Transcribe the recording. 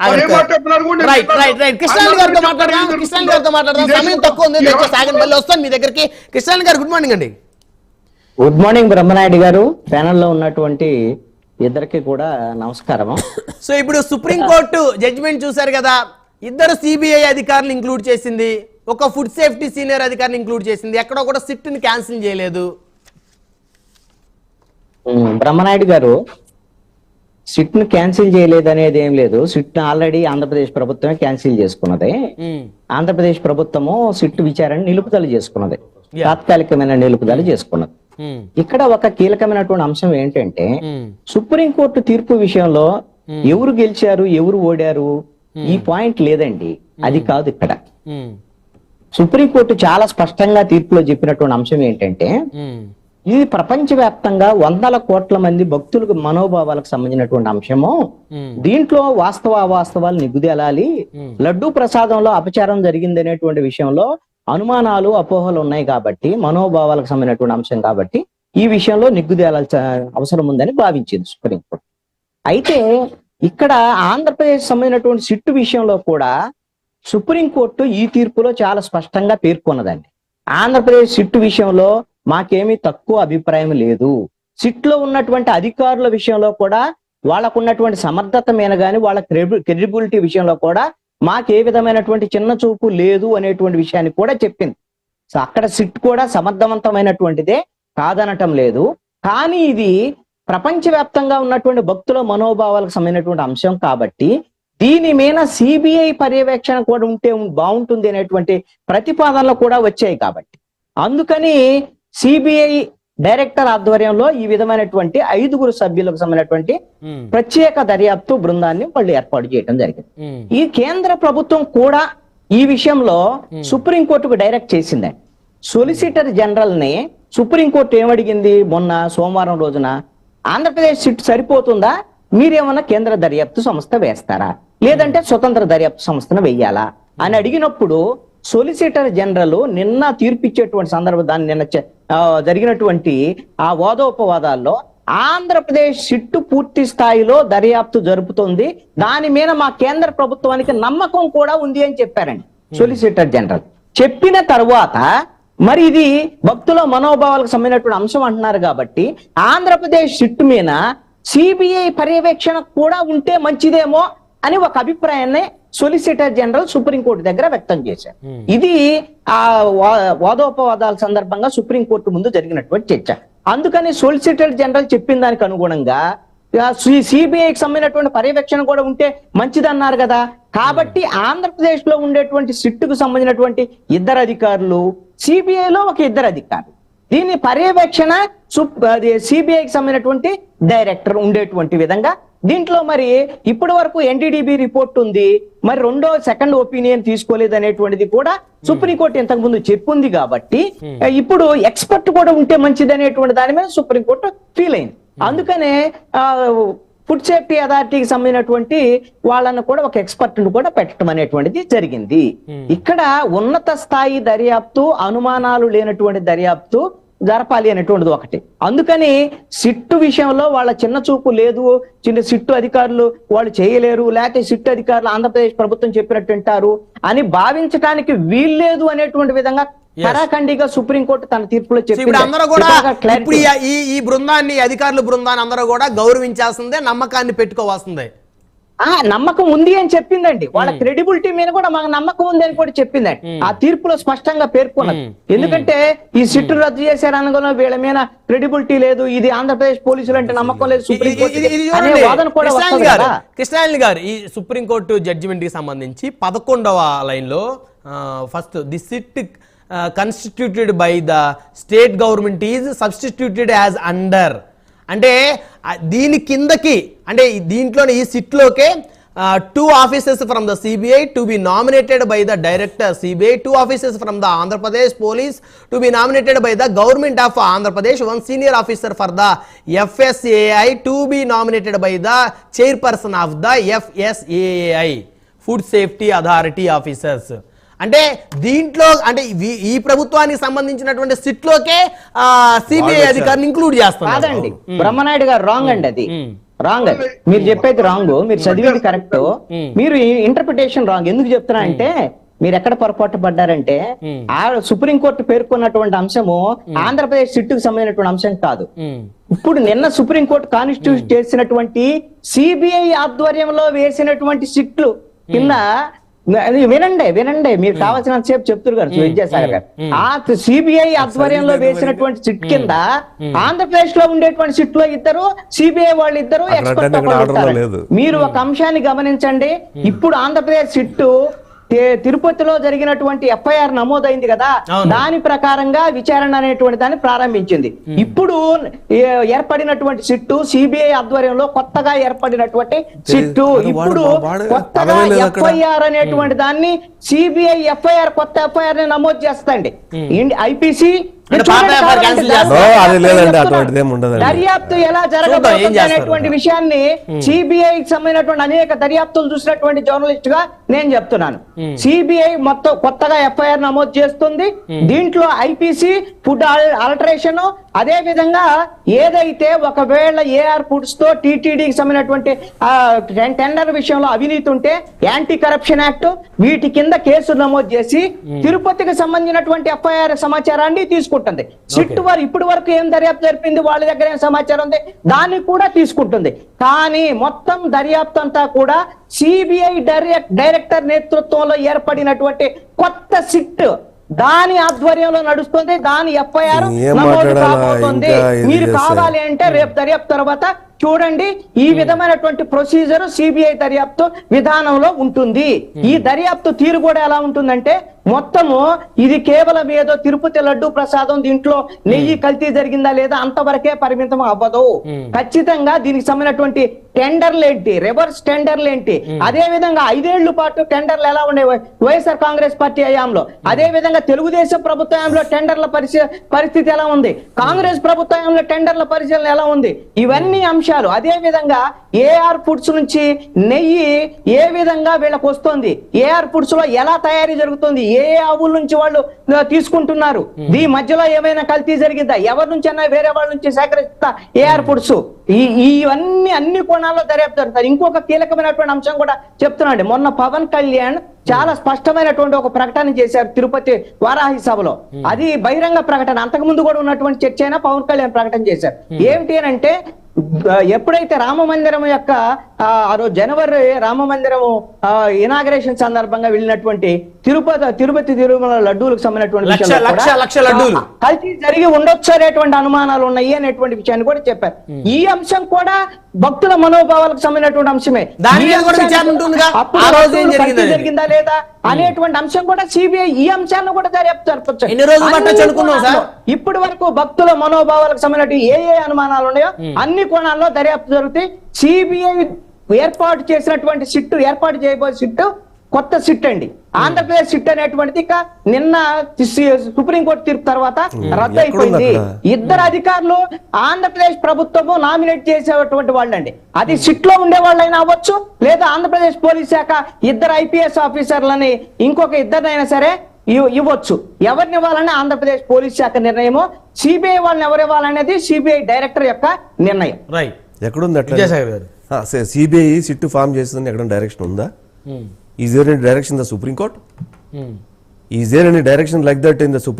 Right విన్నాను. Right right కృష్ణాని గారితో మాట్లాడదాం కృష్ణాని గారితో మాట్లాడదాం. సమయం తక్కువ ఉంది దయచేసి వస్తాను మీ దగ్గరికి. కృష్ణాని గారు గుడ్ మార్నింగ్ అండి. గుడ్ మార్నింగ్ బ్రహ్మనాయుడు గారు. ప్యానెల్లో ఉన్నటువంటి ఇద్దరికి కూడా నమస్కారం సో ఇప్పుడు సుప్రీంకోర్టు జడ్జిమెంట్ చూశారు కదా. ఇద్దరు సిబిఐ అధికారులు ఇంక్లూడ్ చేసింది. ఒక ఫుడ్ సేఫ్టీ సీనియర్ అధికారిని ఇంక్లూడ్ చేసింది. ఎక్కడో కూడా సిట్ని క్యాన్సిల్ చేయలేదు. బ్రహ్మనాయుడు గారు సిట్ను క్యాన్సిల్ చేయలేదు అనేది ఏం లేదు. సిట్ ఆల్రెడీ ఆంధ్రప్రదేశ్ ప్రభుత్వమే క్యాన్సిల్ చేసుకున్నది. ఆంధ్రప్రదేశ్ ప్రభుత్వము సిట్ విచారణ నిలుపుదల చేసుకున్నది. తాత్కాలికమైన నిలుపుదల చేసుకున్నది. ఇక్కడ ఒక కీలకమైనటువంటి అంశం ఏంటంటే సుప్రీంకోర్టు తీర్పు విషయంలో ఎవరు గెలిచారు ఎవరు ఓడారు ఈ పాయింట్ లేదండి. అది కాదు ఇక్కడ. సుప్రీంకోర్టు చాలా స్పష్టంగా తీర్పులో చెప్పినటువంటి అంశం ఏంటంటే ఇది ప్రపంచవ్యాప్తంగా వందల కోట్ల మంది భక్తులకు మనోభావాలకు సంబంధించినటువంటి అంశము. దీంట్లో వాస్తవ అవాస్తవాలు నిగుదెలాలి లడ్డూ ప్రసాదంలో అపచారం జరిగింది అనేటువంటి విషయంలో అనుమానాలు అపోహలు ఉన్నాయి కాబట్టి మనోభావాలకు సంబంధించినటువంటి అంశం కాబట్టి ఈ విషయంలో నిగ్గుదేలాల్సిన అవసరం ఉందని భావించింది సుప్రీంకోర్టు అయితే ఇక్కడ ఆంధ్రప్రదేశ్ సంబంధించినటువంటి సిట్టు విషయంలో కూడా సుప్రీంకోర్టు ఈ తీర్పులో చాలా స్పష్టంగా పేర్కొన్నదండి. ఆంధ్రప్రదేశ్ సిట్టు విషయంలో మాకేమీ తక్కువ అభిప్రాయం లేదు. సిట్లో ఉన్నటువంటి అధికారుల విషయంలో కూడా వాళ్ళకు ఉన్నటువంటి సమర్థత మీద కానీ వాళ్ళ క్రెడిబిలిటీ విషయంలో కూడా మాకు ఏ విధమైనటువంటి చిన్న చూపు లేదు అనేటువంటి విషయాన్ని కూడా చెప్పింది. సో అక్కడ సిట్ కూడా సమర్థవంతమైనటువంటిదే కాదనటం లేదు. కానీ ఇది ప్రపంచవ్యాప్తంగా ఉన్నటువంటి భక్తుల మనోభావాలకు సంబంధించినటువంటి అంశం కాబట్టి దీని మీద సిబిఐ పర్యవేక్షణ కూడా ఉంటే బాగుంటుంది అనేటువంటి ప్రతిపాదనలు కూడా వచ్చాయి కాబట్టి. అందుకని సిబిఐ డైరెక్టర్ ఆధ్వర్యంలో ఈ విధమైనటువంటి ఐదుగురు సభ్యులకు సంబంధించినటువంటి ప్రత్యేక దర్యాప్తు బృందాన్ని వాళ్ళు ఏర్పాటు చేయడం జరిగింది. ఈ కేంద్ర ప్రభుత్వం కూడా ఈ విషయంలో సుప్రీంకోర్టుకు డైరెక్ట్ చేసిందండి సొలిసిటర్ జనరల్ని సుప్రీంకోర్టు ఏమడిగింది మొన్న సోమవారం రోజున? ఆంధ్రప్రదేశ్ సిట్ సరిపోతుందా? మీరేమన్నా కేంద్ర దర్యాప్తు సంస్థ వేస్తారా? లేదంటే స్వతంత్ర దర్యాప్తు సంస్థను వెయ్యాలా అని అడిగినప్పుడు సొలిసిటర్ జనరల్ నిన్న తీర్పిచ్చేటువంటి సందర్భం దాన్ని నిన్న జరిగినటువంటి ఆ వాదోపవాదాల్లో ఆంధ్రప్రదేశ్ సిట్టు పూర్తి స్థాయిలో దర్యాప్తు జరుపుతుంది. దాని మీద మా కేంద్ర ప్రభుత్వానికి నమ్మకం కూడా ఉంది అని చెప్పారండి సొలిసిటర్ జనరల్. చెప్పిన తర్వాత మరి ఇది భక్తుల మనోభావాలకు సంబంధించినటువంటి అంశం అంటున్నారు కాబట్టి ఆంధ్రప్రదేశ్ సిట్టు మీద సిబిఐ పర్యవేక్షణ కూడా ఉంటే మంచిదేమో అని ఒక అభిప్రాయాన్ని సొలిసిటర్ జనరల్ సుప్రీంకోర్టు దగ్గర వ్యక్తం చేశారు. ఇది ఆ వాదోపవాదాల సందర్భంగా సుప్రీంకోర్టు ముందు జరిగినటువంటి చర్చ. అందుకని సొలిసిటర్ జనరల్ చెప్పిన దానికి అనుగుణంగా సిబిఐకి సంబంధించినటువంటి పర్యవేక్షణ కూడా ఉంటే మంచిదన్నారు కదా. కాబట్టి ఆంధ్రప్రదేశ్లో ఉండేటువంటి సిట్టుకు సంబంధించినటువంటి ఇద్దరు అధికారులు సిబిఐలో ఒక ఇద్దరు అధికారులు. దీని పర్యవేక్షణ సిబిఐకి సంబంధించినటువంటి డైరెక్టర్ ఉండేటువంటి విధంగా దీంట్లో మరి ఇప్పటి వరకు ఎన్డీడీబీ రిపోర్ట్ ఉంది. మరి రెండో సెకండ్ ఒపీనియన్ తీసుకోలేదు అనేటువంటిది కూడా సుప్రీంకోర్టు ఇంతకు ముందు చెప్పుంది కాబట్టి ఇప్పుడు ఎక్స్పర్ట్ కూడా ఉంటే మంచిది అనేటువంటి దాని మీద సుప్రీంకోర్టు ఫీల్ అయింది. అందుకనే ఆ, ఫుడ్ సేఫ్టీ అథారిటీకి సంబంధించినటువంటి వాళ్ళను కూడా ఒక ఎక్స్పర్ట్ను కూడా పెట్టడం అనేటువంటిది జరిగింది. ఇక్కడ ఉన్నత స్థాయి దర్యాప్తు అనుమానాలు లేనటువంటి దర్యాప్తు జరపాలి అనేటువంటిది ఒకటి. అందుకని సిట్టు విషయంలో వాళ్ళ చిన్న చూపు లేదు చిన్న సిట్టు అధికారులు వాళ్ళు చేయలేరు లేకపోతే సిట్టు అధికారులు ఆంధ్రప్రదేశ్ ప్రభుత్వం చెప్పినట్టు వింటారు అని భావించడానికి వీల్లేదు అనేటువంటి విధంగా కరాఖండిగా సుప్రీంకోర్టు తన తీర్పులో ఇప్పుడు అందరూ కూడా ఇప్పుడు ఈ- బృందాన్ని అధికారుల బృందాన్ని అందరూ కూడా గౌరవించాల్సిందే నమ్మకాన్ని పెట్టుకోవాల్సిందే. ఆ నమ్మకం ఉంది అని చెప్పిందండి. వాళ్ళ క్రెడిబిలిటీ మీద కూడా మాకు నమ్మకం ఉంది అని కూడా చెప్పిందండి. ఆ తీర్పులో స్పష్టంగా పేర్కొన్నది. ఎందుకంటే ఈ సిట్టు రద్దు చేశారు అనగా వీళ్ళ మీద క్రెడిబిలిటీ లేదు. ఇది ఆంధ్రప్రదేశ్ పోలీసులు అంటే నమ్మకం లేదు సుప్రీం ఇది- ఇది- ఇది అనే చూడండి, వాదన కూడా కృష్ణాయిని వస్తుంది గారు కదా. కృష్ణాయిని గారు ఈ సుప్రీంకోర్టు జడ్జిమెంట్కి సంబంధించి పదకొండవ లైన్లో first the SIT constituted by the state government is substituted as under అంటే దీని కిందకి అంటే దీంట్లోనే ఈ సిట్లోకే two officers from the CBI to be nominated by the director CBI two officers from the Andhra Pradesh police to be nominated by the government of Andhra Pradesh one senior officer for the FSAI to be nominated by the chairperson of the FSAI food safety authority officers అంటే దీంట్లో అంటే ఈ ప్రభుత్వానికి సంబంధించినటువంటి సిట్లోకే CBI వాళ్ళు అధికారిని include చేస్తున్నారు. కాదండి. బ్రహ్మనాయుడు గారు రాంగ్ అండి అది. రాంగ్. అది మీరు చెప్పేది రాంగ్. మీరు చదివేది కరెక్ట్. మీరు ఇంటర్ప్రిటేషన్ రాంగ్ ఎందుకు చెప్తున్నా అంటే మీరు ఎక్కడ పొరపాటు పడ్డారంటే ఆ సుప్రీంకోర్టు పేర్కొన్నటువంటి అంశము ఆంధ్రప్రదేశ్ సిట్టుకు సంబంధించినటువంటి అంశం కాదు. ఇప్పుడు నిన్న సుప్రీంకోర్టు కాన్స్టిట్యూట్ చేసినటువంటి సిబిఐ ఆధ్వర్యంలో వేసినటువంటి సిట్లు కింద వినండి వినండి. మీరు కావాల్సినంత సేపు చెప్తున్నారు గారు విద్యాసాగర్ గారు ఆ సిబిఐ ఆధ్వర్యంలో వేసినటువంటి సిట్ కింద ఆంధ్రప్రదేశ్లో ఉండేటువంటి సిట్లో ఇద్దరు సిబిఐ వాళ్ళు ఇద్దరు. లేదు. మీరు ఒక అంశాన్ని గమనించండి. ఇప్పుడు ఆంధ్రప్రదేశ్ సిట్టు తే- తిరుపతిలో జరిగినటువంటి ఎఫ్ఐఆర్ నమోదైంది కదా. దాని ప్రకారంగా విచారణ అనేటువంటి దాన్ని ప్రారంభించింది. ఇప్పుడు ఏర్పడినటువంటి సిట్టు సిబిఐ ఆధ్వర్యంలో కొత్తగా ఏర్పడినటువంటి సిట్టు. ఇప్పుడు కొత్తగా. ఎఫ్ఐఆర్ అనేటువంటి దాన్ని సిబిఐ ఎఫ్ఐఆర్ కొత్త ఎఫ్ఐఆర్ని నమోదు చేస్తండి ఐపీసీ అది లేదండి, అటువంటిది ఉండదండి. దర్యాప్తు ఎలా జరగబోతుంది విషయాన్ని సిబిఐకి సంబంధించినటువంటి అనేక దర్యాప్తులు చూసినటువంటి జర్నలిస్ట్గా నేను చెప్తున్నాను. సిబిఐ మొత్తం కొత్తగా ఎఫ్ఐఆర్ నమోదు చేస్తుంది. దీంట్లో ఐపీసీ ఫుడ్ ఆల్టరేషన్ అదే విధంగా ఏదైతే ఒకవేళ ఏఆర్ ఫుడ్స్తో టీటీడీకి సంబంధించినటువంటి టెండర్ విషయంలో అవినీతి ఉంటే యాంటీ కరప్షన్ యాక్ట్ వీటి కింద కేసు నమోదు చేసి తిరుపతికి సంబంధించినటువంటి ఎఫ్ఐఆర్ సమాచారాన్ని తీసుకుంటుంది. సిట్ వారు ఇప్పటి వరకు ఏం దర్యాప్తు జరిపింది? వాళ్ళ దగ్గర ఏం సమాచారం ఉంది? దాన్ని కూడా తీసుకుంటుంది. కానీ మొత్తం దర్యాప్తు అంతా కూడా సిబిఐ డైరెక్ట్ డైరెక్టర్ నేతృత్వంలో ఏర్పడినటువంటి కొత్త సిట్ దాని ఆధ్వర్యంలో నడుస్తుంది దాని ఎఫ్ఐఆర్ నమోదు? కాబోతుంది. మీరు కావాలి అంటే రేపు దర్యాప్తు తర్వాత చూడండి ఈ విధమైనటువంటి ప్రొసీజర్ సిబిఐ దర్యాప్తు విధానంలో ఉంటుంది. ఈ దర్యాప్తు తీరు కూడా ఎలా ఉంటుందంటే మొత్తము ఇది కేవలం ఏదో తిరుపతి లడ్డు ప్రసాదం దీంట్లో నెయ్యి కల్తీ జరిగిందా లేదా అంతవరకే పరిమితం అవ్వదు. ఖచ్చితంగా దీనికి సంబంధించినటువంటి టెండర్లు ఏంటి రివర్స్ టెండర్లు ఏంటి అదే విధంగా ఐదేళ్ళ పాటు టెండర్లు ఎలా ఉండేవి వైఎస్ఆర్ కాంగ్రెస్ పార్టీ హయాంలో. అదే విధంగా తెలుగుదేశం ప్రభుత్వంలో టెండర్ల పరిస్థితి పరిస్థితి ఎలా ఉంది? కాంగ్రెస్ ప్రభుత్వంలో టెండర్ల పరిశీలన ఎలా ఉంది? ఇవన్నీ అంశాలు. అదే విధంగా ఏఆర్ ఫుడ్స్ నుంచి నెయ్యి ఏ విధంగా వీళ్ళకి వస్తుంది? ఏఆర్ ఫుడ్స్లో ఎలా తయారీ జరుగుతుంది? ఏ ఆవుల నుంచి వాళ్ళు తీసుకుంటున్నారు? ఈ మధ్యలో ఏమైనా కల్తీ జరిగిందా? ఎవరి నుంచి అయినా వేరే వాళ్ళ నుంచి సేకరిస్తా ఏఆర్ ఫుడ్స్? ఈ ఇవన్నీ అన్ని కోణాల్లో దర్యాప్తు జరుగుతారు ఇంకొక కీలకమైనటువంటి అంశం కూడా చెప్తున్నాండి మొన్న పవన్ కళ్యాణ్ చాలా స్పష్టమైనటువంటి ఒక ప్రకటన చేశారు తిరుపతి వారాహి సభలో. అది బహిరంగ ప్రకటన. అంతకు ముందు కూడా ఉన్నటువంటి చర్చ అయినా పవన్ కళ్యాణ్ ప్రకటన చేశారు. ఏమిటి అని అంటే ఎప్పుడైతే రామ మందిరం యొక్క ఆ రోజు జనవరి రామ మందిరం ఇనాగరేషన్ సందర్భంగా వెళ్ళినటువంటి తిరుపతి తిరుపతి తిరుమల లడ్డూలకు సంబంధించినటువంటి. కల్తీ జరిగి ఉండొచ్చు అనేటువంటి అనుమానాలు ఉన్నాయి అనేటువంటి విషయాన్ని కూడా చెప్పారు ఈ అంశం కూడా భక్తుల మనోభావాలకు సంబంధించినటువంటి అంశమే? అప్పుడు. జరిగిందా లేదా అనేటువంటి అంశం కూడా సిబిఐ ఈ అంశాన్ని కూడా దర్యాప్తు? ఇప్పటి వరకు భక్తుల మనోభావాలకు సంబంధించిన ఏ ఏ అనుమానాలు ఉన్నాయో అన్ని కోణాల్లో దర్యాప్తు జరుగుతాయి సిబిఐ ఏర్పాటు చేసినటువంటి సిట్టు ఏర్పాటు చేయబోయే సిట్టు కొత్త సిట్ అండి ఆంధ్రప్రదేశ్ సిట్ అనేటువంటిది ఇక నిన్న సుప్రీంకోర్టు తీర్పు తర్వాత రద్దు అయిపోయింది? ఇద్దరు అధికారులు ఆంధ్రప్రదేశ్ ప్రభుత్వము నామినేట్ చేసేటువంటి వాళ్ళండి. అది సిట్లో ఉండే వాళ్ళైనా అవ్వచ్చు లేదా ఆంధ్రప్రదేశ్ పోలీస్ శాఖ ఇద్దరు ఐపీఎస్ ఆఫీసర్లని ఇంకొక ఇద్దరినైనా సరే ఇవ్- ఇవ్వచ్చు. ఎవరిని ఇవ్వాలని ఆంధ్రప్రదేశ్ పోలీస్ శాఖ నిర్ణయము సిబిఐ వాళ్ళని ఎవరు ఇవ్వాలనేది సిబిఐ డైరెక్టర్ యొక్క నిర్ణయం. రైట్. ఎక్కడుంది గారు. సిబిఐ సిట్టు ఫామ్ చేస్తుందని ఎక్కడ డైరెక్షన్ ఉందా? Is there any direction the supreme court. Is there any direction like that in the supreme